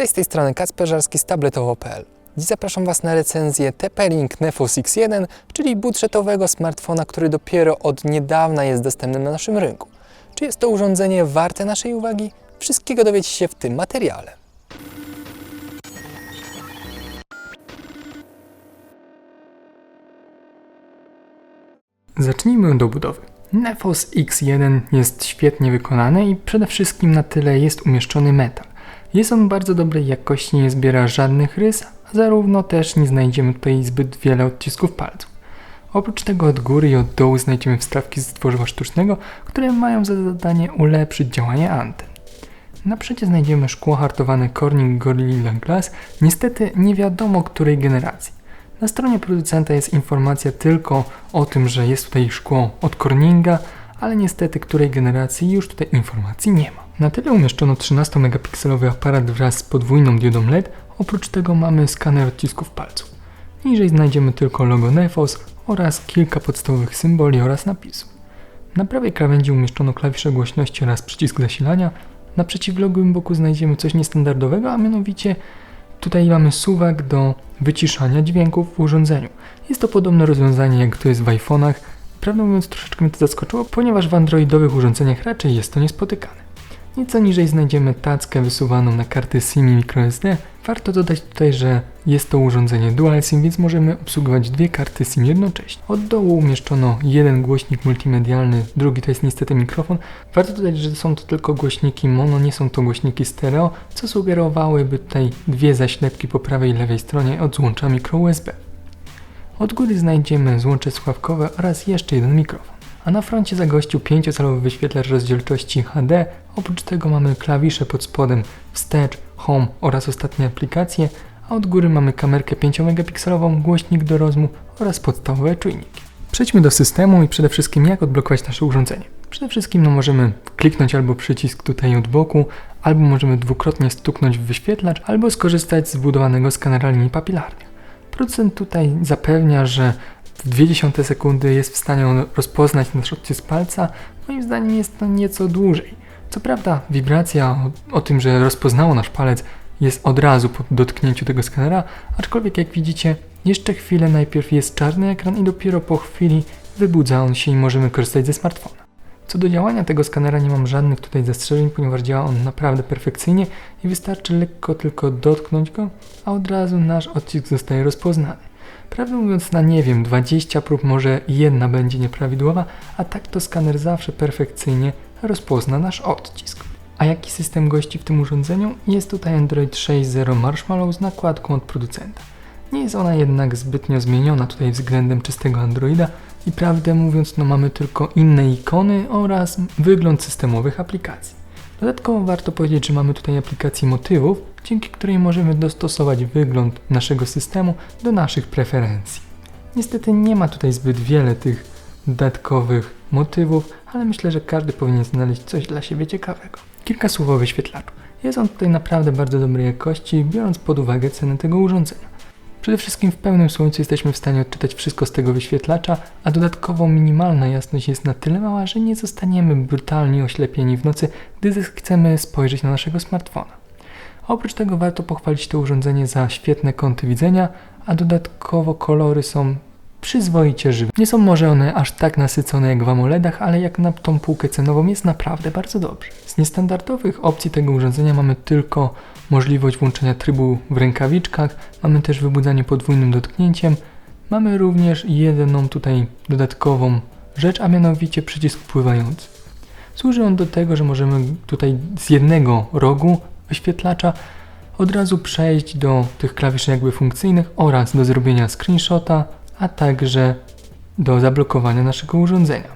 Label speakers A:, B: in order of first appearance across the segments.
A: Cześć, z tej strony Kacper Żarski z tabletowo.pl. Dziś zapraszam Was na recenzję TP-Link Nefos X1, czyli budżetowego smartfona, który dopiero od niedawna jest dostępny na naszym rynku. Czy jest to urządzenie warte naszej uwagi? Wszystkiego dowiecie się w tym materiale. Zacznijmy od budowy. Nefos X1 jest świetnie wykonany i przede wszystkim na tyle jest umieszczony metal. Jest on bardzo dobrej jakości, nie zbiera żadnych rys, a zarówno też nie znajdziemy tutaj zbyt wiele odcisków palców. Oprócz tego od góry i od dołu znajdziemy wstawki z tworzywa sztucznego, które mają za zadanie ulepszyć działanie anten. Na przecie znajdziemy szkło hartowane Corning Gorilla Glass, niestety nie wiadomo której generacji. Na stronie producenta jest informacja tylko o tym, że jest tutaj szkło od Corninga, ale niestety której generacji już tutaj informacji nie ma. Na tyle umieszczono 13-megapikselowy aparat wraz z podwójną diodą LED, oprócz tego mamy skaner odcisków palców. Niżej znajdziemy tylko logo Nefos oraz kilka podstawowych symboli oraz napisów. Na prawej krawędzi umieszczono klawisze głośności oraz przycisk zasilania. Na przeciwległym boku znajdziemy coś niestandardowego, a mianowicie tutaj mamy suwak do wyciszania dźwięków w urządzeniu. Jest to podobne rozwiązanie jak to jest w iPhone'ach. Prawdę mówiąc troszeczkę mnie to zaskoczyło, ponieważ w androidowych urządzeniach raczej jest to niespotykane. Nieco niżej znajdziemy tackę wysuwaną na karty SIM i microSD. Warto dodać tutaj, że jest to urządzenie Dual SIM, więc możemy obsługiwać dwie karty SIM jednocześnie. Od dołu umieszczono jeden głośnik multimedialny, drugi to jest niestety mikrofon. Warto dodać, że są to tylko głośniki mono, nie są to głośniki stereo, co sugerowałyby tutaj dwie zaślepki po prawej i lewej stronie od złącza mikro USB. Od góry znajdziemy złącze słuchawkowe oraz jeszcze jeden mikrofon. A na froncie zagościł 5-calowy wyświetlacz rozdzielczości HD. Oprócz tego mamy klawisze pod spodem wstecz, home oraz ostatnie aplikacje, a od góry mamy kamerkę 5-megapikselową, głośnik do rozmów oraz podstawowe czujniki. Przejdźmy do systemu i przede wszystkim jak odblokować nasze urządzenie. Przede wszystkim no, możemy kliknąć albo przycisk tutaj od boku, albo możemy dwukrotnie stuknąć w wyświetlacz, albo skorzystać z zbudowanego skanera linii papilarnych. Producent tutaj zapewnia, że w 0,2 sekundy jest w stanie on rozpoznać nasz odcisk palca. Moim zdaniem jest to nieco dłużej. Co prawda wibracja o, o tym, że rozpoznało nasz palec jest od razu po dotknięciu tego skanera, aczkolwiek jak widzicie jeszcze chwilę najpierw jest czarny ekran i dopiero po chwili wybudza on się i możemy korzystać ze smartfona. Co do działania tego skanera nie mam żadnych tutaj zastrzeżeń, ponieważ działa on naprawdę perfekcyjnie i wystarczy lekko tylko dotknąć go, a od razu nasz odcisk zostaje rozpoznany. Prawdę mówiąc, na nie wiem, 20 prób może jedna będzie nieprawidłowa, a tak to skaner zawsze perfekcyjnie rozpozna nasz odcisk. A jaki system gości w tym urządzeniu? Jest tutaj Android 6.0 Marshmallow z nakładką od producenta. Nie jest ona jednak zbytnio zmieniona tutaj względem czystego Androida i prawdę mówiąc, no mamy tylko inne ikony oraz wygląd systemowych aplikacji. Dodatkowo warto powiedzieć, że mamy tutaj aplikację motywów, dzięki której możemy dostosować wygląd naszego systemu do naszych preferencji. Niestety nie ma tutaj zbyt wiele tych dodatkowych motywów, ale myślę, że każdy powinien znaleźć coś dla siebie ciekawego. Kilka słów o wyświetlaczu. Jest on tutaj naprawdę bardzo dobrej jakości, biorąc pod uwagę cenę tego urządzenia. Przede wszystkim w pełnym słońcu jesteśmy w stanie odczytać wszystko z tego wyświetlacza, a dodatkowo minimalna jasność jest na tyle mała, że nie zostaniemy brutalnie oślepieni w nocy, gdy chcemy spojrzeć na naszego smartfona. Oprócz tego warto pochwalić to urządzenie za świetne kąty widzenia, a dodatkowo kolory są przyzwoicie żywe. Nie są może one aż tak nasycone jak w AMOLEDach, ale jak na tą półkę cenową jest naprawdę bardzo dobrze. Z niestandardowych opcji tego urządzenia mamy tylko możliwość włączenia trybu w rękawiczkach, mamy też wybudzanie podwójnym dotknięciem, mamy również jedną tutaj dodatkową rzecz, a mianowicie przycisk pływający. Służy on do tego, że możemy tutaj z jednego rogu wyświetlacza od razu przejść do tych klawiszy jakby funkcyjnych oraz do zrobienia screenshota, a także do zablokowania naszego urządzenia.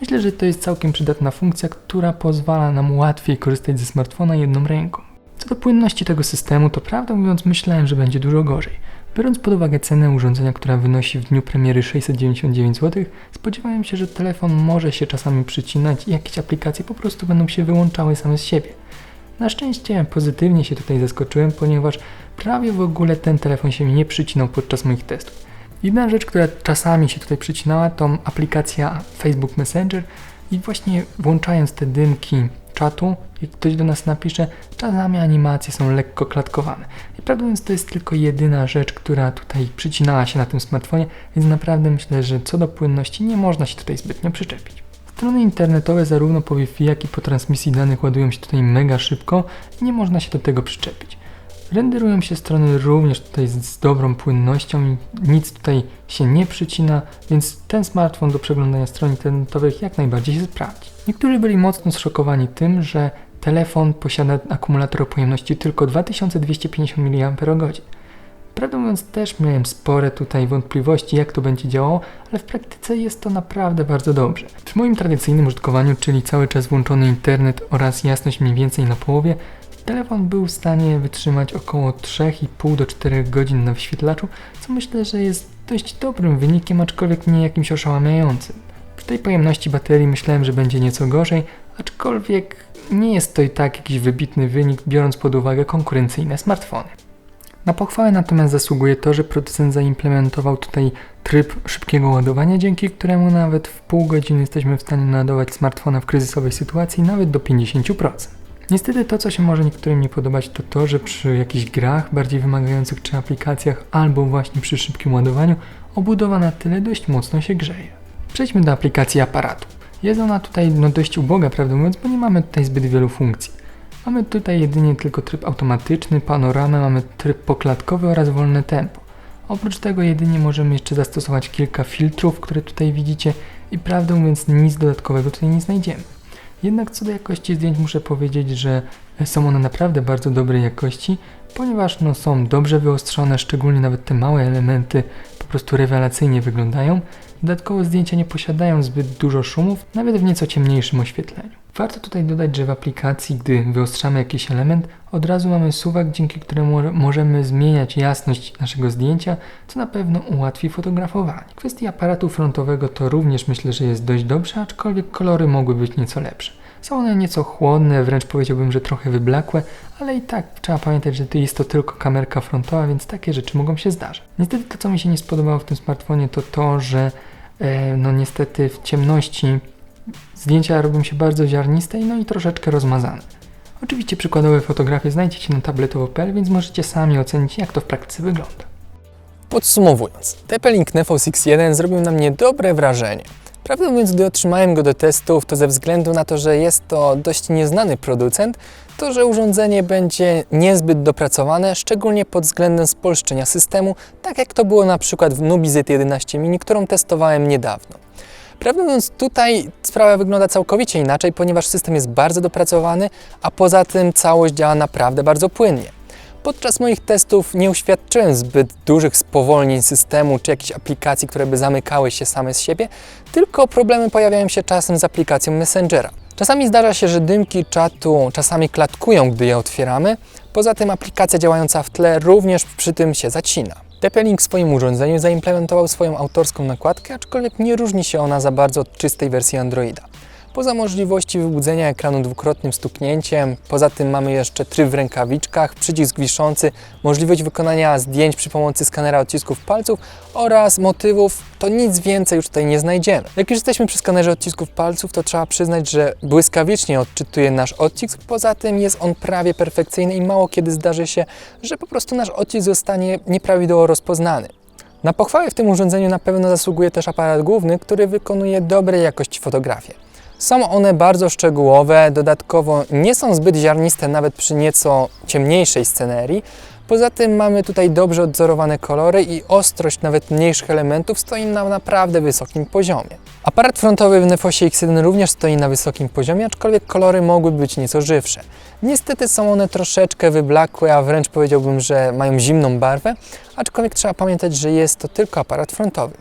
A: Myślę, że to jest całkiem przydatna funkcja, która pozwala nam łatwiej korzystać ze smartfona jedną ręką. Co do płynności tego systemu, to prawdę mówiąc myślałem, że będzie dużo gorzej. Biorąc pod uwagę cenę urządzenia, która wynosi w dniu premiery 699 zł, spodziewałem się, że telefon może się czasami przycinać i jakieś aplikacje po prostu będą się wyłączały same z siebie. Na szczęście pozytywnie się tutaj zaskoczyłem, ponieważ prawie w ogóle ten telefon się nie przycinał podczas moich testów. Jedna rzecz, która czasami się tutaj przycinała, to aplikacja Facebook Messenger i właśnie włączając te dymki czatu, jak ktoś do nas napisze, czasami animacje są lekko klatkowane. I prawdę mówiąc, to jest tylko jedyna rzecz, która tutaj przycinała się na tym smartfonie, więc naprawdę myślę, że co do płynności nie można się tutaj zbytnio przyczepić. Strony internetowe zarówno po Wi-Fi, jak i po transmisji danych ładują się tutaj mega szybko i nie można się do tego przyczepić. Renderują się strony również tutaj z, dobrą płynnością nic tutaj się nie przycina, więc ten smartfon do przeglądania stron internetowych jak najbardziej się sprawdzi. Niektórzy byli mocno zszokowani tym, że telefon posiada akumulator o pojemności tylko 2250 mAh. Prawdę mówiąc, też miałem spore tutaj wątpliwości, jak to będzie działało, ale w praktyce jest to naprawdę bardzo dobrze. Przy moim tradycyjnym użytkowaniu, czyli cały czas włączony internet oraz jasność mniej więcej na połowie, telefon był w stanie wytrzymać około 3,5 do 4 godzin na wyświetlaczu, co myślę, że jest dość dobrym wynikiem, aczkolwiek nie jakimś oszałamiającym. Przy tej pojemności baterii myślałem, że będzie nieco gorzej, aczkolwiek nie jest to i tak jakiś wybitny wynik, biorąc pod uwagę konkurencyjne smartfony. Na pochwałę natomiast zasługuje to, że producent zaimplementował tutaj tryb szybkiego ładowania, dzięki któremu nawet w pół godziny jesteśmy w stanie naładować smartfona w kryzysowej sytuacji nawet do 50%. Niestety to, co się może niektórym nie podobać, to to, że przy jakichś grach bardziej wymagających czy aplikacjach, albo właśnie przy szybkim ładowaniu, obudowa na tyle dość mocno się grzeje. Przejdźmy do aplikacji aparatu. Jest ona tutaj no, dość uboga, prawdę mówiąc, bo nie mamy tutaj zbyt wielu funkcji. Mamy tutaj jedynie tylko tryb automatyczny, panoramę, mamy tryb poklatkowy oraz wolne tempo. Oprócz tego jedynie możemy jeszcze zastosować kilka filtrów, które tutaj widzicie i prawdę mówiąc nic dodatkowego tutaj nie znajdziemy. Jednak co do jakości zdjęć muszę powiedzieć, że są one naprawdę bardzo dobrej jakości, ponieważ no, są dobrze wyostrzone, szczególnie nawet te małe elementy po prostu rewelacyjnie wyglądają. Dodatkowo zdjęcia nie posiadają zbyt dużo szumów, nawet w nieco ciemniejszym oświetleniu. Warto tutaj dodać, że w aplikacji, gdy wyostrzamy jakiś element, od razu mamy suwak, dzięki któremu mo- możemy zmieniać jasność naszego zdjęcia, co na pewno ułatwi fotografowanie. W kwestii aparatu frontowego to również myślę, że jest dość dobrze, aczkolwiek kolory mogły być nieco lepsze. Są one nieco chłodne, wręcz powiedziałbym, że trochę wyblakłe, ale i tak trzeba pamiętać, że to jest to tylko kamerka frontowa, więc takie rzeczy mogą się zdarzać. Niestety to, co mi się nie spodobało w tym smartfonie, to to, że e, no niestety w ciemności zdjęcia robią się bardzo ziarniste no i troszeczkę rozmazane. Oczywiście przykładowe fotografie znajdziecie na tabletowo.pl, więc możecie sami ocenić, jak to w praktyce wygląda.
B: Podsumowując, TP-Link Nefos X1 zrobił na mnie dobre wrażenie. Prawdę mówiąc, gdy otrzymałem go do testów, to ze względu na to, że jest to dość nieznany producent, to że urządzenie będzie niezbyt dopracowane, szczególnie pod względem spolszczenia systemu, tak jak to było na przykład w Nubi Z11 Mini, którą testowałem niedawno. Prawdę mówiąc, tutaj sprawa wygląda całkowicie inaczej, ponieważ system jest bardzo dopracowany, a poza tym całość działa naprawdę bardzo płynnie. Podczas moich testów nie uświadczyłem zbyt dużych spowolnień systemu czy jakichś aplikacji, które by zamykały się same z siebie, tylko problemy pojawiają się czasem z aplikacją Messengera. Czasami zdarza się, że dymki czatu czasami klatkują, gdy je otwieramy. Poza tym aplikacja działająca w tle również przy tym się zacina. TP-Link w swoim urządzeniu zaimplementował swoją autorską nakładkę, aczkolwiek nie różni się ona za bardzo od czystej wersji Androida. Poza możliwości wybudzenia ekranu dwukrotnym stuknięciem, poza tym mamy jeszcze tryb w rękawiczkach, przycisk wiszący, możliwość wykonania zdjęć przy pomocy skanera odcisków palców oraz motywów, to nic więcej już tutaj nie znajdziemy. Jak już jesteśmy przy skanerze odcisków palców, to trzeba przyznać, że błyskawicznie odczytuje nasz odcisk, poza tym jest on prawie perfekcyjny i mało kiedy zdarzy się, że po prostu nasz odcisk zostanie nieprawidłowo rozpoznany. Na pochwałę w tym urządzeniu na pewno zasługuje też aparat główny, który wykonuje dobrej jakości fotografie. Są one bardzo szczegółowe, dodatkowo nie są zbyt ziarniste nawet przy nieco ciemniejszej scenerii. Poza tym mamy tutaj dobrze odzorowane kolory i ostrość nawet mniejszych elementów stoi na naprawdę wysokim poziomie. Aparat frontowy w Nefosie X1 również stoi na wysokim poziomie, aczkolwiek kolory mogły być nieco żywsze. Niestety są one troszeczkę wyblakłe, a wręcz powiedziałbym, że mają zimną barwę, aczkolwiek trzeba pamiętać, że jest to tylko aparat frontowy.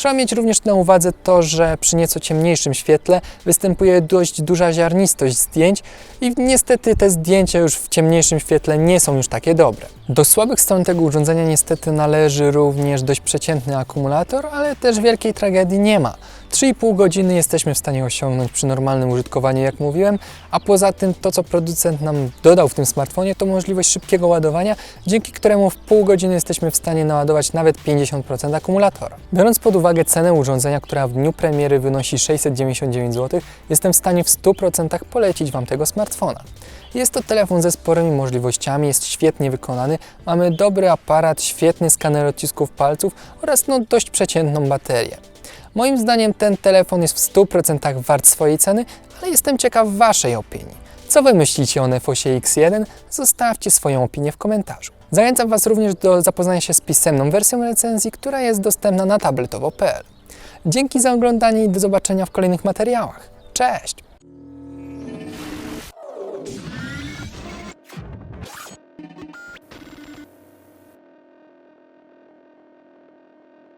B: Trzeba mieć również na uwadze to, że przy nieco ciemniejszym świetle występuje dość duża ziarnistość zdjęć i niestety te zdjęcia już w ciemniejszym świetle nie są już takie dobre. Do słabych stron tego urządzenia niestety należy również dość przeciętny akumulator, ale też wielkiej tragedii nie ma. 3,5 godziny jesteśmy w stanie osiągnąć przy normalnym użytkowaniu, jak mówiłem, a poza tym to, co producent nam dodał w tym smartfonie, to możliwość szybkiego ładowania, dzięki któremu w pół godziny jesteśmy w stanie naładować nawet 50% akumulatora. Biorąc pod uwagę uwagę cenę urządzenia, która w dniu premiery wynosi 699 zł, jestem w stanie w 100% polecić Wam tego smartfona. Jest to telefon ze sporymi możliwościami, jest świetnie wykonany, mamy dobry aparat, świetny skaner odcisków palców oraz no dość przeciętną baterię. Moim zdaniem ten telefon jest w 100% wart swojej ceny, ale jestem ciekaw Waszej opinii. Co Wy myślicie o Nefosie X1? Zostawcie swoją opinię w komentarzu. Zachęcam Was również do zapoznania się z pisemną wersją recenzji, która jest dostępna na tabletowo.pl. Dzięki za oglądanie i do zobaczenia w kolejnych materiałach. Cześć!